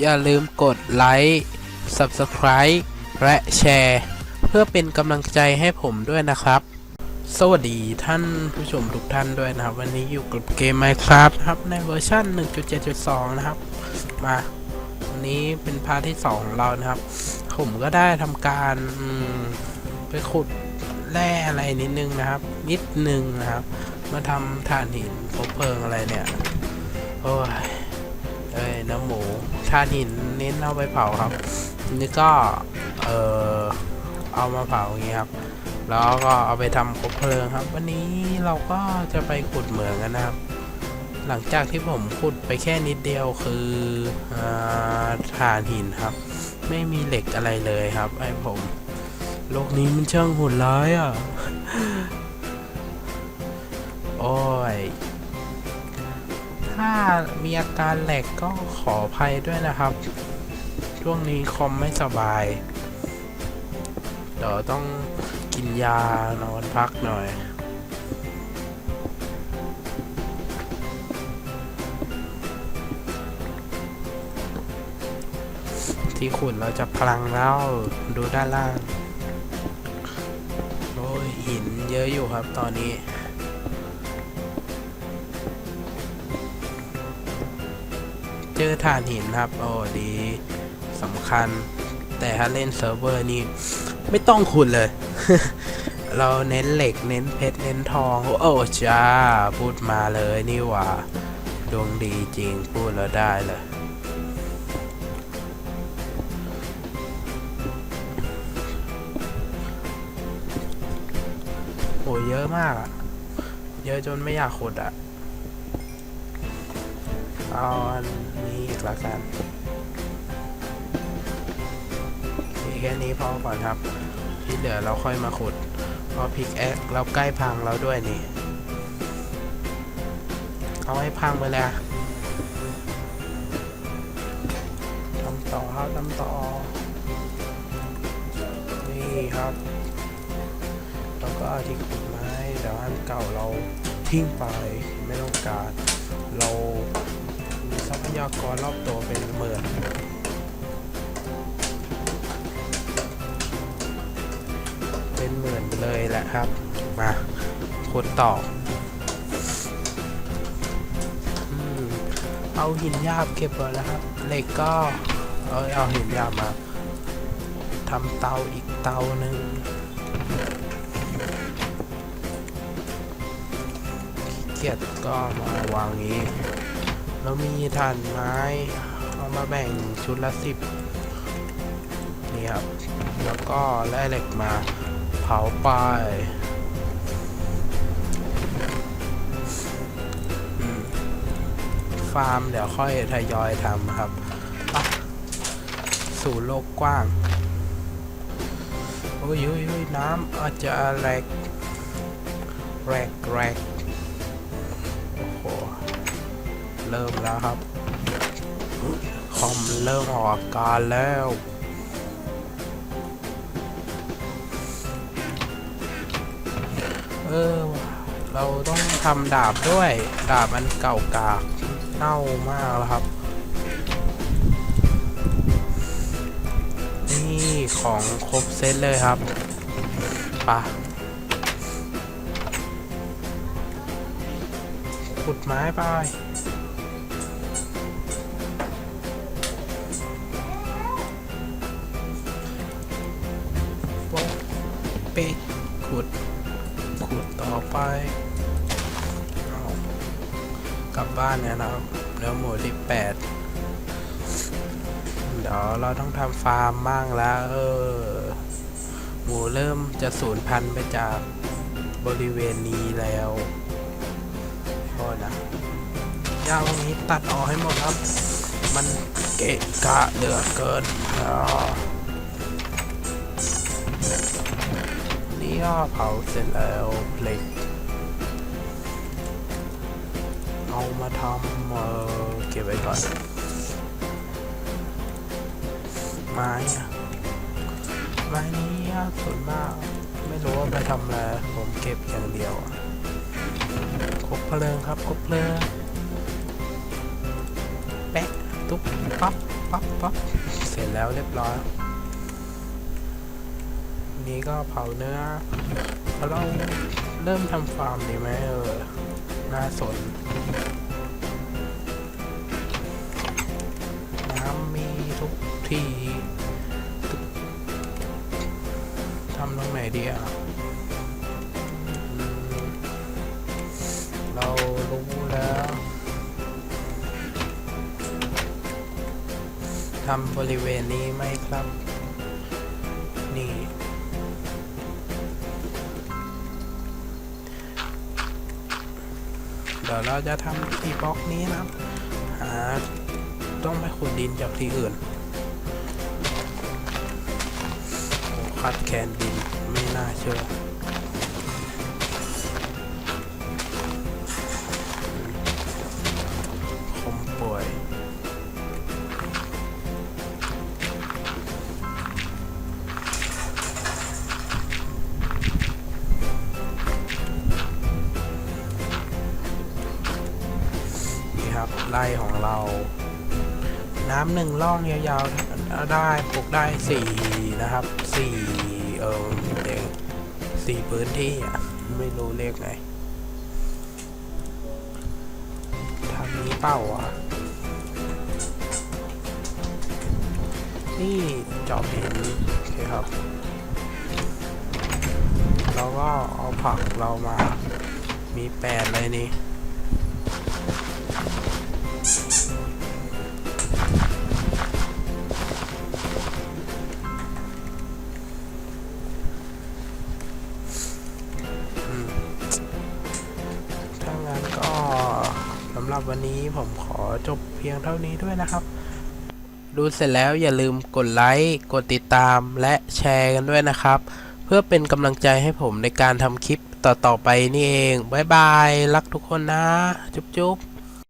อย่าลืมกดไลค์ Subscribe และแชร์ เพื่อเป็นกำลังใจให้ผมด้วยนะครับ สวัสดีท่านผู้ชมทุกท่านด้วยนะครับ วันนี้อยู่กับเกม Minecraft ครับในเวอร์ชัน1.7.2 นะครับ มาวันนี้เป็นพาร์ทที่ 2 ของเรานะครับ ผมก็ได้ทำการไปขุดแร่อะไรนิดนึงนะครับ นิดนึงนะครับ มาทำถ่านหินคบเพลิงอะไรเนี่ย โอ้ย มูถ่านหินเน้นเอาไปเผาครับนี่ก็เออเอามาเผาอย่างงี้ครับ แล้วก็เอาไปทำคบเพลิงครับ วันนี้เราก็จะไปขุดเหมืองกันนะครับ หลังจากที่ผมขุดไปแค่นิดเดียวคืออาถ่านหินครับ ไม่มีเหล็กอะไรเลยครับไอ้ผมโลกนี้มันช่างโหดร้ายอะ โอ้ย ถ้ามีอาการแหลกก็ขออภัยด้วยนะครับ ช่วงนี้คอมไม่สบาย เดี๋ยวต้องกินยานอนพักหน่อยที่ขุดเราจะพลังแล้วดูด้านล่าง โอ้ยหินเยอะอยู่ครับตอนนี้ เจอถ่านหินครับ โอ้ดีสำคัญ แต่ถ้าเล่นเซิร์ฟเวอร์นี่ไม่ต้องขุดเลย เราเน้นเหล็กเน้นเพชรเน้นทอง โอ้จ้า พูดมาเลยนี่หว่า ดวงดีจริงพูดแล้วได้เลยโอ้เยอะมากอะเยอะจนไม่อยากขุดอะ เอาอันนี้อีกละกันมีแค่นี้พอก่อนครับ ที่เหลือเราค่อยมาขุดเพราะพิกแอคเราใกล้พังแล้วด้วยนี่ เอาให้พังไปเลยทำต่อครับทำต่อ นี่ครับแล้วก็ที่ขุดไม้เดี๋ยวอันเก่าเราทิ้งไปไม่ต้องการเรา ยากรรอบตัวเป็นหมื่นเป็นหมื่นเลยแหละครับ มาขุดต่ออเอาหินหยาบเก็บไว้แล้วครับเหล็กก็ เอาเอาหินหยาบมาทำเตาอีกเตาหนึ่งเกียดก็มาวางงี้ แล้วมีถ่านไม้ เอามาแบ่งชุดละสิบนี่ครับ แล้วก็แร่เหล็กมาเผาไปฟาร์มเดี๋ยวค่อยทยอยทำครับสู่โลกกว้าง โอ้ยโอ้ยโอ้ยน้ำอาจจะแรกแรกแรกโอ้โห เริ่มแล้วครับ คอมเริ่มออกอาการแล้วเออเราต้องทำดาบด้วย ดาบมันเก่ากากเน่ามากแล้วครับ นี่ของครบเซตเลยครับปะขุดไม้ไป เป๊ะขุด ขุดต่อไปเอากลับบ้านเนี่ยนะครับเนื้อหมูที่แปดเดี๋ยวเราต้องทำฟาร์มบ้างแล้วเออหมูเริ่มจะสูญพันธุ์ไปจากบริเวณนี้แล้วโทษนะยางนี้ตัดออกให้หมดครับ มันเกะกะเหลือเกินอ่า นี่ก็เผาเสร็จแล้วเหล็ก เอามาทำเออเก็บไว้ก่อน ไม้ไม้นี้ส่วนมาก ไม่รู้ว่าไปทำอะไรผมเก็บอย่างเดียวคบเพลิงครับคบเพลิงแปะตุ๊บปั๊บปั๊บปั๊บเสร็จแล้วเรียบร้อย นี้ก็เผาเนื้อแล้วเราเริ่มทำฟาร์มดีไหมเออ น่าสน น้ำมีทุกที่ ทำตรงไหนดีอะ เรารู้แล้ว ทำบริเวณนี้ไหมครับ นี่ ดี๋ยวเราจะทำที่บล็อกนี้นะหาต้องไปขุดดินจากที่อื่นคัดแคนดินไม่น่าเชื่อ ไร่ของเรา น้ำหนึ่งล่องยาวๆได้ปลูกได้สี่นะครับสี่เออเด็กสี่พื้นที่อะไม่รู้เลขไงทางนี้เป้าอะนี่จอบหินโอเคครับ เราก็เอาผักเรามา มีแปดเลยนี่ ถ้างั้นก็สำหรับวันนี้ผมขอจบเพียงเท่านี้ด้วยนะครับ ดูเสร็จแล้วอย่าลืมกดไลค์กดติดตามและแชร์กันด้วยนะครับ เพื่อเป็นกำลังใจให้ผมในการทำคลิปต่อ ๆ ไปนี่เอง บ๊ายบาย รักทุกคนนะ จุ๊บ